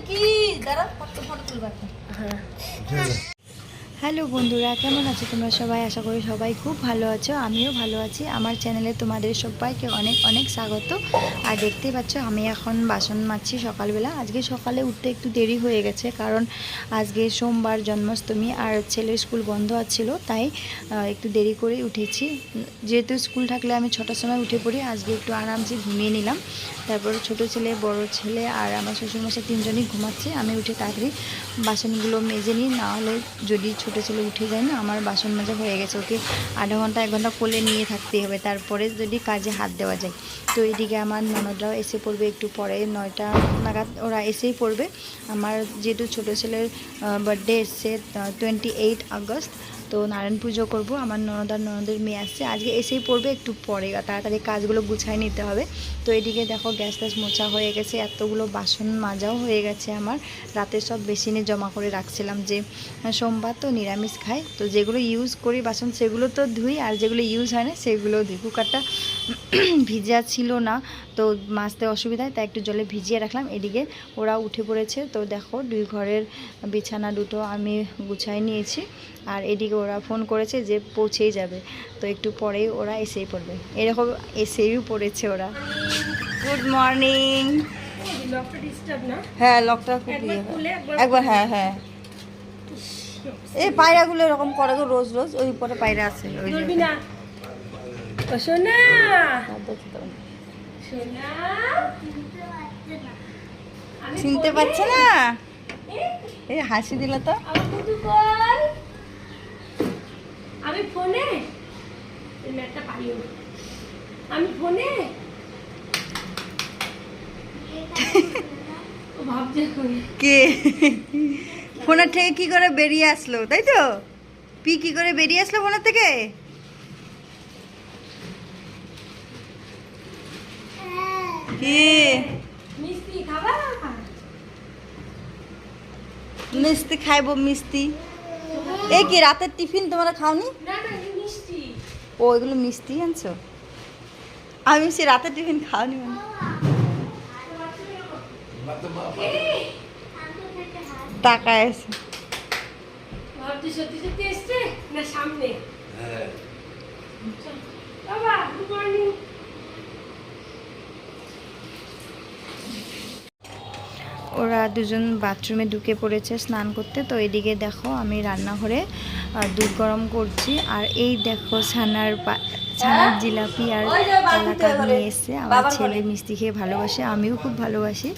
কি? দাঁড়া photo photo তুলবার হ্যাঁ। হ্যালো বন্ধুরা, কেমন আছো তোমরা সবাই? আশা করি সবাই খুব ভালো আছো, আমিও ভালো আছি। আমার চ্যানেলে তোমাদের সবাইকে অনেক অনেক স্বাগত। আর দেখতেই পাচ্ছ, আমি এখন বাসন মাজছি সকালবেলা। আজকে সকালে উঠতে একটু দেরি হয়ে গেছে, কারণ আজকে সোমবার জন্মাষ্টমী আর ছেলের স্কুল বন্ধ আছিল, তাই একটু দেরি করে উঠেছি। যেহেতু স্কুল থাকলে আমি ছটার সময় উঠে পড়ি, আজকে একটু আরামসে ঘুমিয়ে নিলাম। তারপর ছোট ছেলে, বড় ছেলে আর আমার শ্বশুরমশাই তিনজনই ঘুমাচ্ছে। আমি উঠে তাড়াতাড়ি বাসনগুলো মেজে নিই, না হলে যদি ছোটো ছেলে উঠে যায় না, আমার বাসন মাজা হয়ে গেছে, ওকে আধা ঘণ্টা, এক ঘণ্টা কোলে নিয়ে থাকতেই হবে, তারপরে যদি কাজে হাত দেওয়া যায়। তো এদিকে আমার ননদরাও এসে পড়বে একটু পরে, নয়টা নাগাদ ওরা এসেই পড়বে। আমার যেহেতু ছোটো ছেলের বার্থডে এসছে টোয়েন্টি এইট আগস্ট তো নারায়ণ পুজো করব, আমার ননদ আর ননদের মেয়ে আসছে। আজকে এসেই পড়বে, একটু পরে তাড়াতাড়ি কাজগুলো গুছাই নিতে হবে। তো এদিকে দেখো গ্যাস ট্যাস মোছা হয়ে গেছে, এতগুলো বাসন মাজাও হয়ে গেছে আমার। রাতে সব বেসিনে জমা করে রাখছিলাম যে সোমবার তো নিরামিষ খাই। তো যেগুলো ইউজ করি বাসন, সেগুলো তো ধুই, আর যেগুলো ইউজ হয় না, সেগুলো ধুই। কুকারটা ভিজা ছিল না, তো মাছতে অসুবিধায় তাই একটু জলে ভিজিয়ে রাখলাম। এদিকে ওরা উঠে পড়েছে। তো দেখো দুই ঘরের বিছানা দুটো আমি গুছাই নিয়েছি। আর এদিকে ওরা ফোন করেছে যে পৌঁছেই যাবে। তো একটু পরেই ওরা এসেই পড়বে। এরকম এসেই পড়েছে ওরা। গুড মর্নিং লকটা ডিস্টার্ব না? হ্যাঁ লকটা একবার ইয়ে খুলে একবার একবার হ্যাঁ হ্যাঁ। এই পায়রাগুলো এরকম করে গো রোজ রোজ ওই পরে পায়রা আছে। ওই সোনা। চিনতে পারছে না। এ, এই হাসি দিল তো। আমি ফোনে? ম্যাটটা পাইও আমি ফোনে? কে? ফোনের থেকে কি করে বেরিয়ে আসলো তাই তো? পি কি করে বেরিয়ে আসলো ফোনের থেকে? কি? মিষ্টি খাবা মিষ্টি খাইবো মিষ্টি। এই কি রাতের টিফিন তোমরা খাওনি? না না এই মিষ্টি। ও এগুলো মিষ্টি আনছো? আমি সে রাতের টিফিন খাওনি মানে। টাকায় আছে সত্যি সত্যি এসছে না সামনে? বাবা গুড মর্নিং ওরা দুজন বাথরুমে ঢুকে পড়েছে স্নান করতে। তো এদিকে দেখো আমি রান্নাঘরে দুধ গরম করছি। আর এই দেখো ছানার পা- ছানার জিলাপি আর কালাকার নিয়ে এসছে। আমার ছেলে মিষ্টি খেয়ে ভালোবাসে আমিও খুব ভালোবাসি।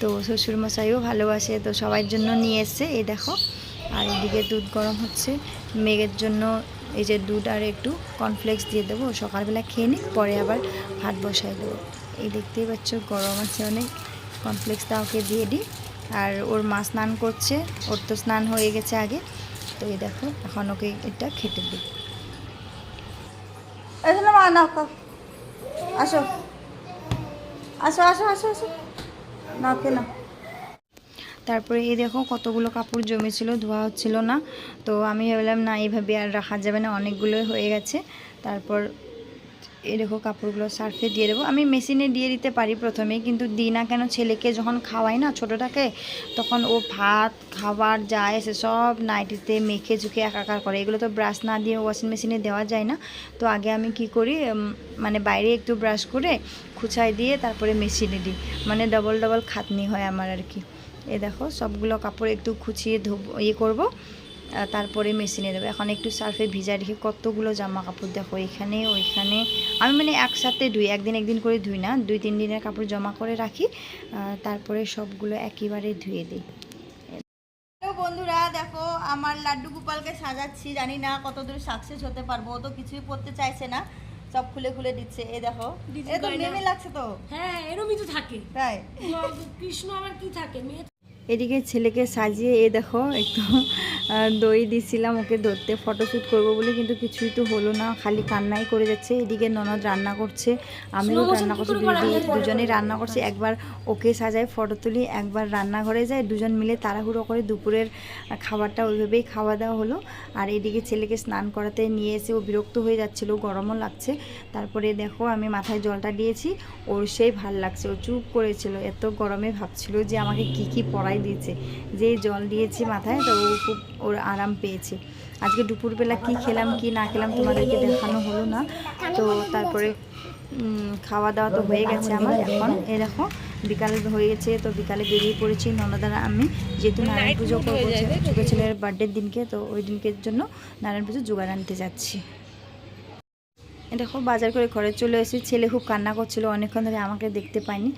তো শ্বশুরমশাইও ভালোবাসে তো সবার জন্য নিয়ে এসছে। এই দেখো আর এদিকে দুধ গরম হচ্ছে। মেঘের জন্য এই যে দুধ আর একটু কর্নফ্লেক্স দিয়ে দেবো সকালবেলা খেয়ে নিক পরে আবার ভাত বসাই দেবো। এই দেখতেই পাচ্ছ গরম আছে অনেক। কমপ্লেক্সটা ওকে দিয়ে দিই। আর ওর মা স্নান করছে ওর তো স্নান হয়ে গেছে আগে। তো এই দেখো এখন ওকে এটা খেতে দিই। মা না আসো। আসো আসো আসো আসো। না তারপরে এই দেখো কতগুলো কাপড় জমেছিল ধোয়া হচ্ছিল না। তো আমি ভাবলাম না এইভাবে আর রাখা যাবে না অনেকগুলো হয়ে গেছে। তারপর এই দেখো কাপড়গুলো সার্ফে দিয়ে দেবো। আমি মেশিনে দিয়ে দিতে পারি প্রথমে কিন্তু দিই না কেন? ছেলেকে যখন খাওয়াই না ছোটোটাকে, তখন ও ভাত, খাবার যায় সে সব নাইটিতে মেখে ঝুঁকে একাকার করে। এগুলো তো ব্রাশ না দিয়ে ওয়াশিং মেশিনে দেওয়া যায় না। তো আগে আমি কি করি মানে বাইরে একটু ব্রাশ করে খুচাই দিয়ে তারপরে মেশিনে দিই। মানে ডবল ডবল খাটনি হয় আমার আর কি। এ দেখো, সবগুলো কাপড় একটু খুচিয়ে ধোবো ইয়ে করব। তারপরে মেশিনে দেবো। এখন একটু সার্ফে ভিজা রেখে কতগুলো জামা কাপড় দেখো এখানে ওইখানে। আমি মানে একসাথে ধুই একদিন একদিন করে ধুই না দুই তিন দিনের কাপড় জমা করে রাখি তারপরে সবগুলো একেবারে ধুয়ে দিই। বন্ধুরা দেখো আমার লাড্ডু গোপালকে সাজাচ্ছি জানি না কতদূর সাকসেস হতে পারব ও তো কিছুই পড়তে চাইছে না সব খুলে খুলে দিচ্ছে। এ দেখো এ তো লাগছে তো? হ্যাঁ এরমই তো থাকে। তাই? কৃষ্ণ আমার কি থাকে? মেয়ে এদিকে ছেলেকে সাজিয়ে এ দেখো একটু দই দিছিলাম ওকে ধরতে ফটোশ্যুট করব বলে কিন্তু কিছুই তো হলো না খালি কান্নাই করে যাচ্ছে। এদিকে ননদ রান্না করছে আমিও রান্না করছি যায়? দুজনেই রান্না করছি। একবার ওকে সাজাই ফটো তুলি একবার রান্নাঘরে যাই দুজন মিলে তাড়াহুড়ো করে দুপুরের খাবারটা ওইভাবেই খাওয়া দাওয়া হলো। আর এদিকে ছেলেকে স্নান করাতে নিয়ে এসে ও বিরক্ত হয়ে যাচ্ছিল গরমও লাগছে। তারপরে দেখো আমি মাথায় জলটা দিয়েছি ওর সেই ভালো লাগছে ও চুপ করেছিল এত গরমে ভাবছিল যে আমাকে কি কি পরাই ঢালাই দিয়েছে। যে জল দিয়েছে মাথায় তো ও খুব ওর আরাম পেয়েছে। আজকে দুপুরবেলা কি খেলাম কি না খেলাম তোমাদেরকে দেখানো হলো না। তো তারপরে খাওয়া দাওয়া তো হয়ে গেছে আমার এখন। এ দেখো বিকাল হয়ে গেছে তো বিকালে বেরিয়ে পড়েছি ননদার আমি। যেহেতু নারায়ণ পুজো করব ছোটো ছেলের বার্থডের দিনকে তো ওই দিনকের জন্য নারায়ণ পুজো জোগাড় আনতে যাচ্ছি। দেখো বাজার করে ঘরে চলে এসেছি। ছেলে খুব কান্না করছিল অনেকক্ষণ ধরে আমাকে দেখতে পাইনি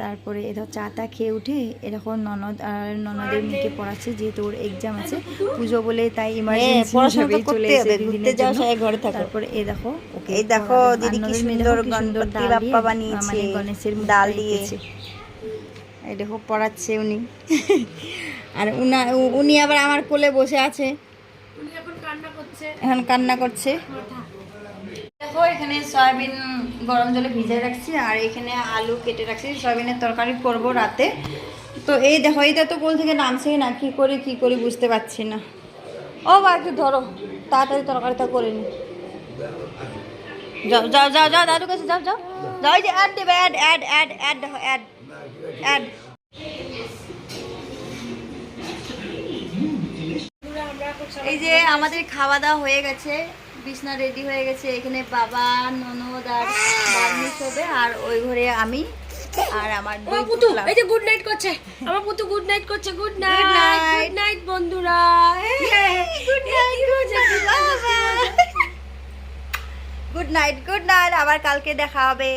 তারপরে এরকম চা টা খেয়ে উঠে এরকম ননদ আর ননদের মেয়েকে পড়াচ্ছে যেহেতু ওর এক্সাম আছে পুজো বলে তাই ইমার্জেন্সি পড়াশোনা চলে করতেই এসেছে ঘুরতে দুদিনের জন্য। ঘরে থাকো। তারপরে এই দেখো ওকে এই দেখো দিদি কি সুন্দর গণপতি বাপ্পা বানিয়েছে। মানে গণেশের ডাল দিয়ে। এঁকেছে। এই দেখো পড়াচ্ছে উনি আর উনা উনি আবার আমার কোলে বসে আছে এখন কান্না করছে এখন কান্না করছে মাথা দেখো, এখানে সয়াবিন গরম জলে ভিজিয়ে রাখছি আর এখানে আলু কেটে রাখছি। সয়াবিনের তরকারি করব রাতে। তো এই দেখো, এইটা তো কোল থেকে নামছেই না, কি করি কি করি বুঝতে পারছি না। ও বা একটু ধরো, তাড়াতাড়ি তরকারিটা করে নি। যাও যাও যাও যাও কাছে যাও যাও। যাও যে অ্যাড দেবে ad ad ad ad ad ad এই যে আমাদের খাওয়া দাওয়া হয়ে গেছে। বিছনা রেডি হয়ে গেছে। এখানে বাবা ননদ আর বাড়ি হবে আর ওই ঘরে আমি আর আমার আমার পুতু এই যে গুড নাইট করছে। আমার পুতু গুড নাইট করছে গুড নাইট. গুড নাইট বন্ধুরা। গুড নাইট গুড নাইট আবার কালকে দেখা হবে।